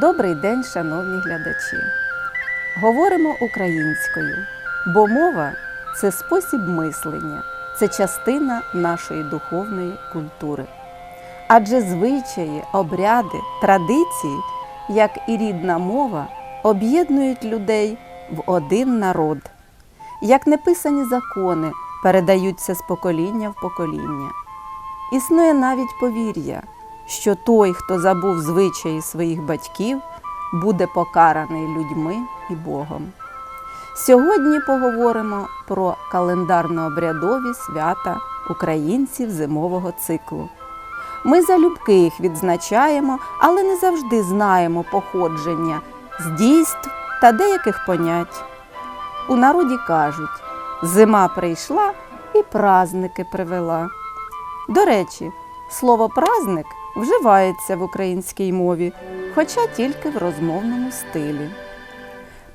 Добрий день, шановні глядачі. Говоримо українською, бо мова це спосіб мислення, це частина нашої духовної культури. Адже звичаї, обряди, традиції, як і рідна мова, об'єднують людей в один народ. Як неписані закони передаються з покоління в покоління. Існує навіть повір'я, що той, хто забув звичаї своїх батьків, буде покараний людьми і Богом. Сьогодні поговоримо про календарно-обрядові свята українців зимового циклу. Ми залюбки їх відзначаємо, але не завжди знаємо походження з дійств та деяких понять. У народі кажуть, зима прийшла і праздники привела. До речі, слово праздник вживається в українській мові, хоча тільки в розмовному стилі.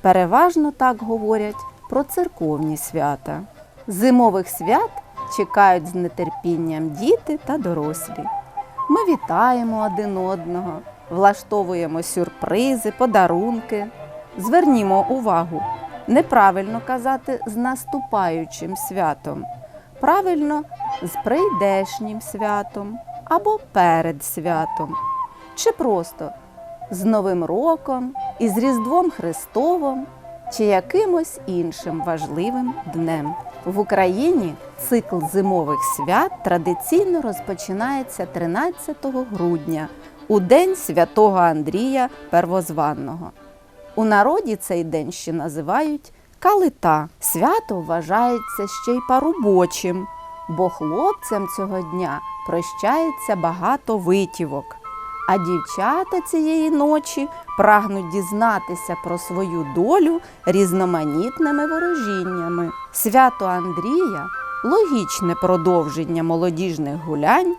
Переважно так говорять про церковні свята. Зимових свят чекають з нетерпінням діти та дорослі. Ми вітаємо один одного, влаштовуємо сюрпризи, подарунки. Звернімо увагу, неправильно казати з наступаючим святом, правильно з прийдешнім святом або перед святом, чи просто з Новим роком, із Різдвом Христовим чи якимось іншим важливим днем. В Україні цикл зимових свят традиційно розпочинається 13 грудня у День святого Андрія Первозванного. У народі цей день ще називають Калита. Свято вважається ще й парубочим, бо хлопцям цього дня прощається багато витівок. А дівчата цієї ночі прагнуть дізнатися про свою долю різноманітними ворожіннями. Свято Андрія логічне продовження молодіжних гулянь,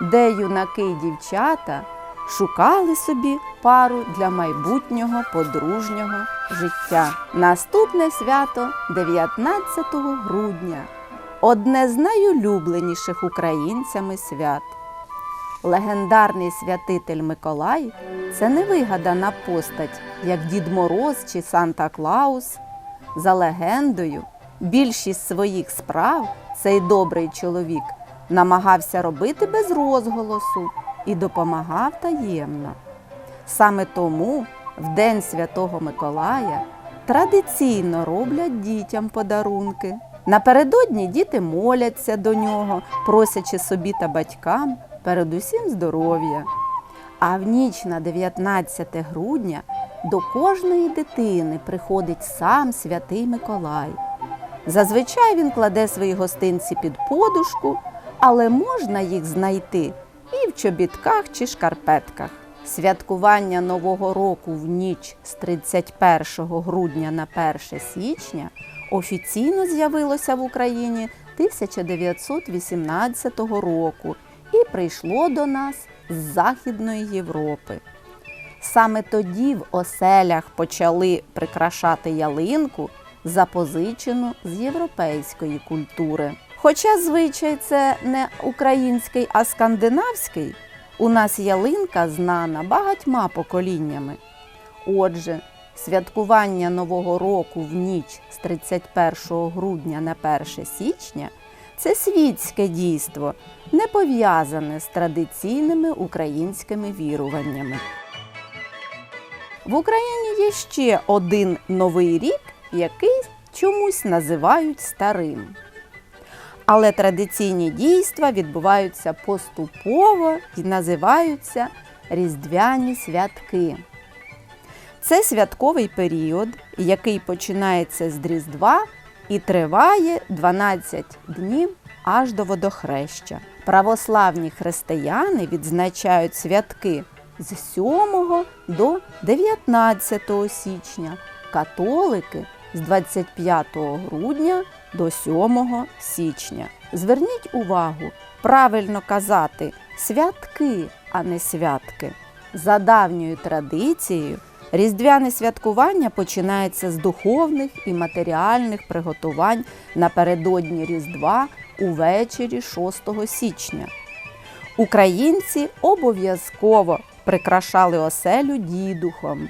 де юнаки й дівчата шукали собі пару для майбутнього подружнього життя. Наступне свято 19 грудня одне з найулюбленіших українцями свят. Легендарний святитель Миколай це не вигадана постать, як Дід Мороз чи Санта Клаус. За легендою, більшість своїх справ цей добрий чоловік намагався робити без розголосу і допомагав таємно. Саме тому в День Святого Миколая традиційно роблять дітям подарунки. Напередодні діти моляться до нього, просячи собі та батькам передусім здоров'я. А в ніч на 19 грудня до кожної дитини приходить сам святий Миколай. Зазвичай він кладе свої гостинці під подушку, але можна їх знайти і в чобітках чи шкарпетках. Святкування Нового року в ніч з 31 грудня на 1 січня офіційно з'явилося в Україні 1918 року і прийшло до нас з Західної Європи. Саме тоді в оселях почали прикрашати ялинку, запозичену з європейської культури. Хоча звичай це не український, а скандинавський, у нас ялинка знана багатьма поколіннями. Отже, святкування Нового року в ніч з 31 грудня на 1 січня це світське дійство, не пов'язане з традиційними українськими віруваннями. В Україні є ще один новий рік, який чомусь називають старим. Але традиційні дійства відбуваються поступово і називаються Різдвяні святки. Це святковий період, який починається з Різдва і триває 12 днів аж до водохреща. Православні християни відзначають святки з 7 до 19 січня, католики з 25 грудня до 7 січня. Зверніть увагу, правильно казати святки, а не святки. За давньою традицією, різдвяне святкування починається з духовних і матеріальних приготувань напередодні Різдва увечері 6 січня. Українці обов'язково прикрашали оселю дідухом.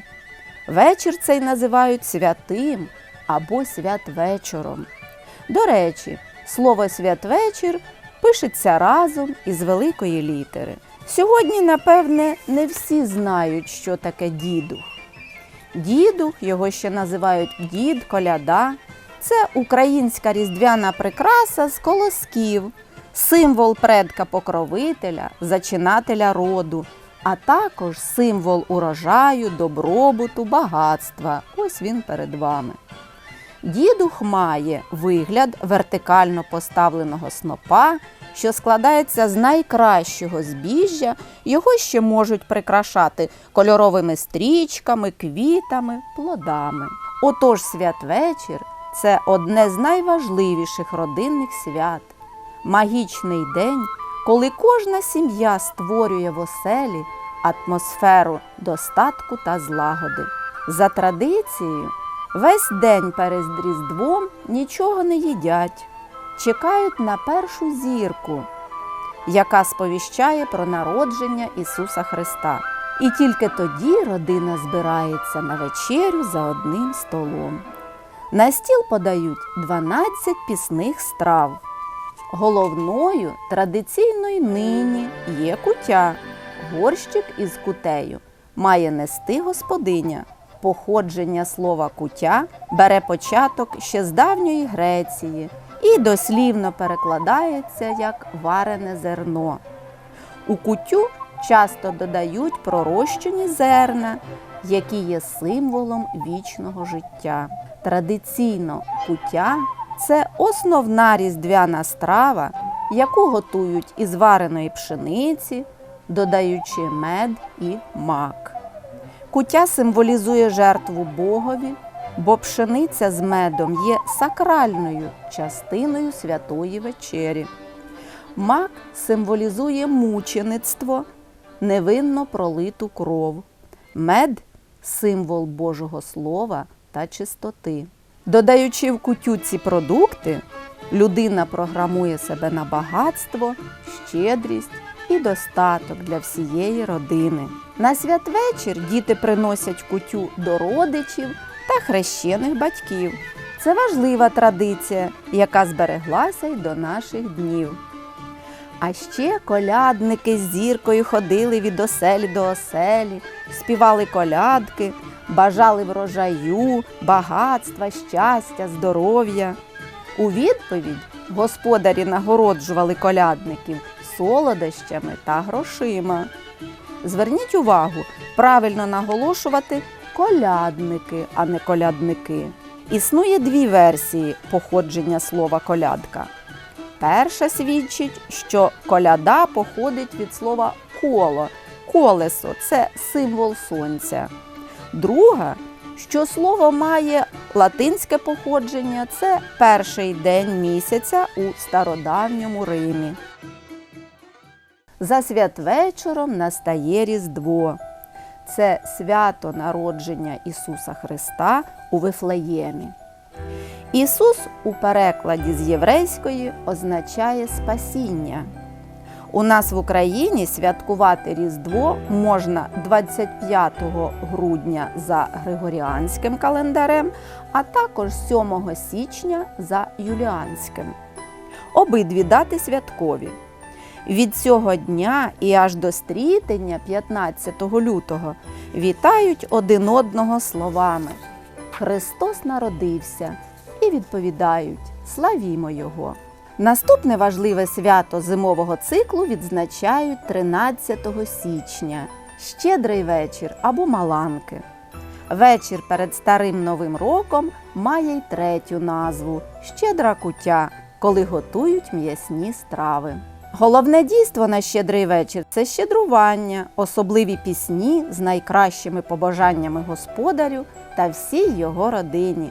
Вечір цей називають святим або святвечором. До речі, слово святвечір пишеться разом із великої літери. Сьогодні, напевне, не всі знають, що таке дідух. Дідух, його ще називають дід, коляда. Це українська різдвяна прикраса з колосків, символ предка покровителя, зачинателя роду, а також символ урожаю, добробуту, багатства. Ось він перед вами. Дідух має вигляд вертикально поставленого снопа, що складається з найкращого збіжжя, його ще можуть прикрашати кольоровими стрічками, квітами, плодами. Отож, святвечір це одне з найважливіших родинних свят, магічний день, коли кожна сім'я створює в оселі атмосферу достатку та злагоди. За традицією, весь день перед Різдвом нічого не їдять, чекають на першу зірку, яка сповіщає про народження Ісуса Христа. І тільки тоді родина збирається на вечерю за одним столом. На стіл подають 12 пісних страв. Головною традиційної нині є кутя, горщик із кутею. Має нести господиня. Походження слова кутя бере початок ще з давньої Греції і дослівно перекладається як варене зерно. У кутю часто додають пророщені зерна, які є символом вічного життя. Традиційно куття це основна різдвяна страва, яку готують із вареної пшениці, додаючи мед і мак. Куття символізує жертву Богові, бо пшениця з медом є сакральною частиною святої вечері. Мак символізує мучеництво, невинно пролиту кров. Мед символ Божого Слова та чистоти. Додаючи в кутю ці продукти, людина програмує себе на багатство, щедрість і достаток для всієї родини. На святвечір діти приносять кутю до родичів та хрещених батьків. Це важлива традиція, яка збереглася й до наших днів. А ще колядники з зіркою ходили від оселі до оселі, співали колядки, бажали врожаю, багатства, щастя, здоров'я. У відповідь господарі нагороджували колядників солодощами та грошима. Зверніть увагу, правильно наголошувати колядники, а не колядники. Існує дві версії походження слова колядка. Перша свідчить, що коляда походить від слова коло. Колесо це символ сонця. Друга, що слово має латинське походження, це перший день місяця у стародавньому Римі. За святвечором настає Різдво. Це свято народження Ісуса Христа у Вифлеємі. Ісус у перекладі з єврейської означає спасіння. У нас в Україні святкувати Різдво можна 25 грудня за Григоріанським календарем, а також 7 січня за Юліанським. Обидві дати святкові. Від цього дня і аж до стрітення 15 лютого вітають один одного словами Христос народився і відповідають Славімо Його! Наступне важливе свято зимового циклу відзначають 13 січня щедрий вечір або маланки. Вечір перед старим новим роком має й третю назву щедра куття, коли готують м'ясні страви. Головне дійство на щедрий вечір це щедрування, особливі пісні з найкращими побажаннями господарю та всій його родині.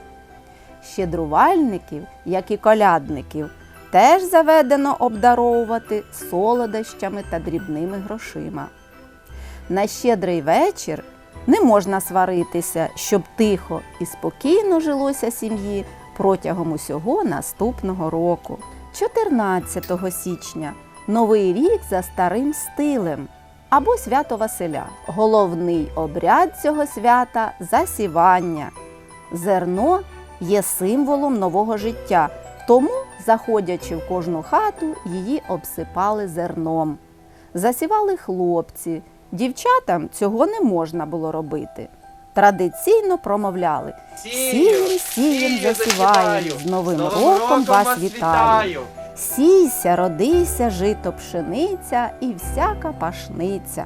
Щедрувальників, як і колядників, теж заведено обдаровувати солодощами та дрібними грошима. На щедрий вечір не можна сваритися, щоб тихо і спокійно жилося сім'ї протягом усього наступного року. 14 січня Новий рік за старим стилем. або свято Василя. Головний обряд цього свята засівання. Зерно є символом нового життя, тому, заходячи в кожну хату, її обсипали зерном. Засівали хлопці, дівчатам цього не можна було робити. Традиційно промовляли Сієм, сієм, засіваю, з Новим роком вас вітаю. Сійся, родися, жито пшениця і всяка пашниця.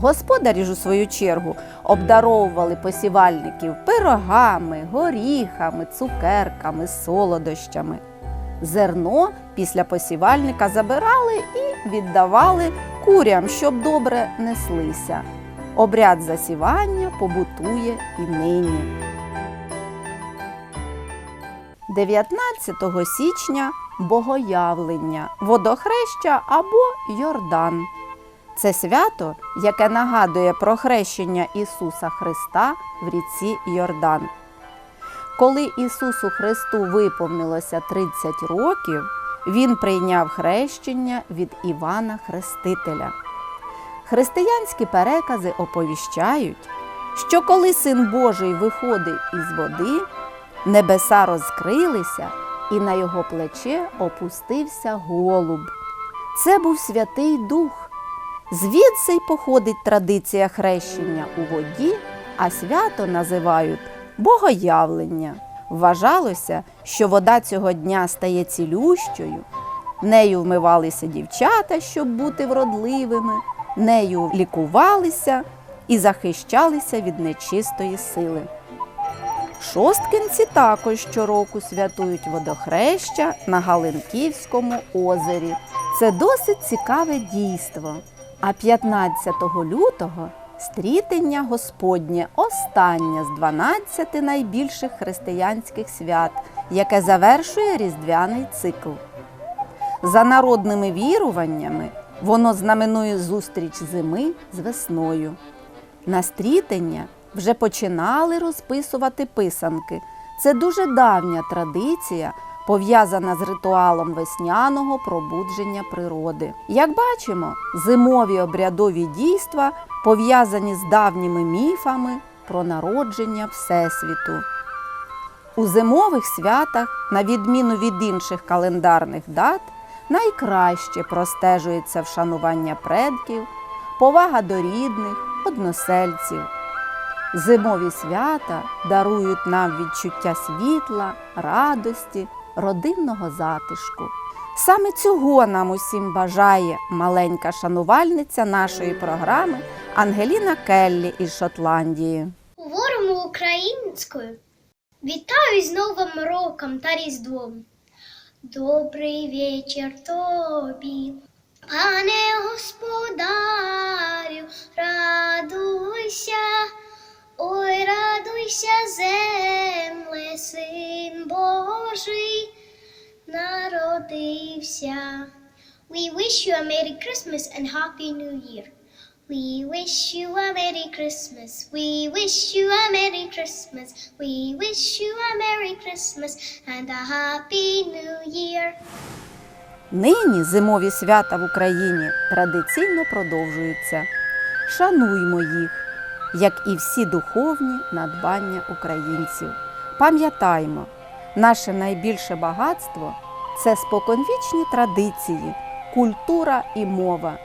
Господарі ж у свою чергу обдаровували посівальників пирогами, горіхами, цукерками, солодощами. Зерно після посівальника забирали і віддавали курям, щоб добре неслися. Обряд засівання побутує і нині. 19 січня Богоявлення, водохреща або Йордан. Це свято, яке нагадує про хрещення Ісуса Христа в ріці Йордан. Коли Ісусу Христу виповнилося 30 років, Він прийняв хрещення від Івана Хрестителя. Християнські перекази оповіщають, що коли Син Божий виходив із води, небеса розкрилися, і на його плече опустився голуб. Це був Святий Дух. Звідси й походить традиція хрещення у воді, а свято називають Богоявлення. Вважалося, що вода цього дня стає цілющою, нею вмивалися дівчата, щоб бути вродливими, нею лікувалися і захищалися від нечистої сили. Шосткинці також щороку святують водохреща на Галинківському озері. Це досить цікаве дійство. А 15 лютого стрітення Господнє останнє з 12 найбільших християнських свят, яке завершує різдвяний цикл. За народними віруваннями, воно знаменує зустріч зими з весною. На стрітення вже починали розписувати писанки. Це дуже давня традиція, пов'язана з ритуалом весняного пробудження природи. Як бачимо, зимові обрядові дійства пов'язані з давніми міфами про народження Всесвіту. У зимових святах, на відміну від інших календарних дат, найкраще простежується вшанування предків, повага до рідних, односельців. Зимові свята дарують нам відчуття світла, радості, родинного затишку. Саме цього нам усім бажає маленька шанувальниця нашої програми Ангеліна Келлі із Шотландії. Говоримо українською. Вітаю з Новим роком та Різдвом. Добрий вечір тобі, пане господарю, радуйся, ой, радуйся, земле, син Божий народився. We wish you a Merry Christmas and Happy New Year. We wish you a Merry Christmas. We wish you a Merry Christmas. We wish you a Merry Christmas and a Happy New Year. Нині зимові свята в Україні традиційно продовжуються. Шануймо їх, як і всі духовні надбання українців. Пам'ятаймо, наше найбільше багатство це споконвічні традиції, культура і мова,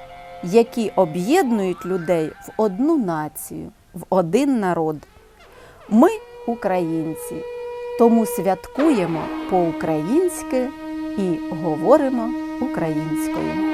які об'єднують людей в одну націю, в один народ. Ми українці, тому святкуємо по-українськи і говоримо українською.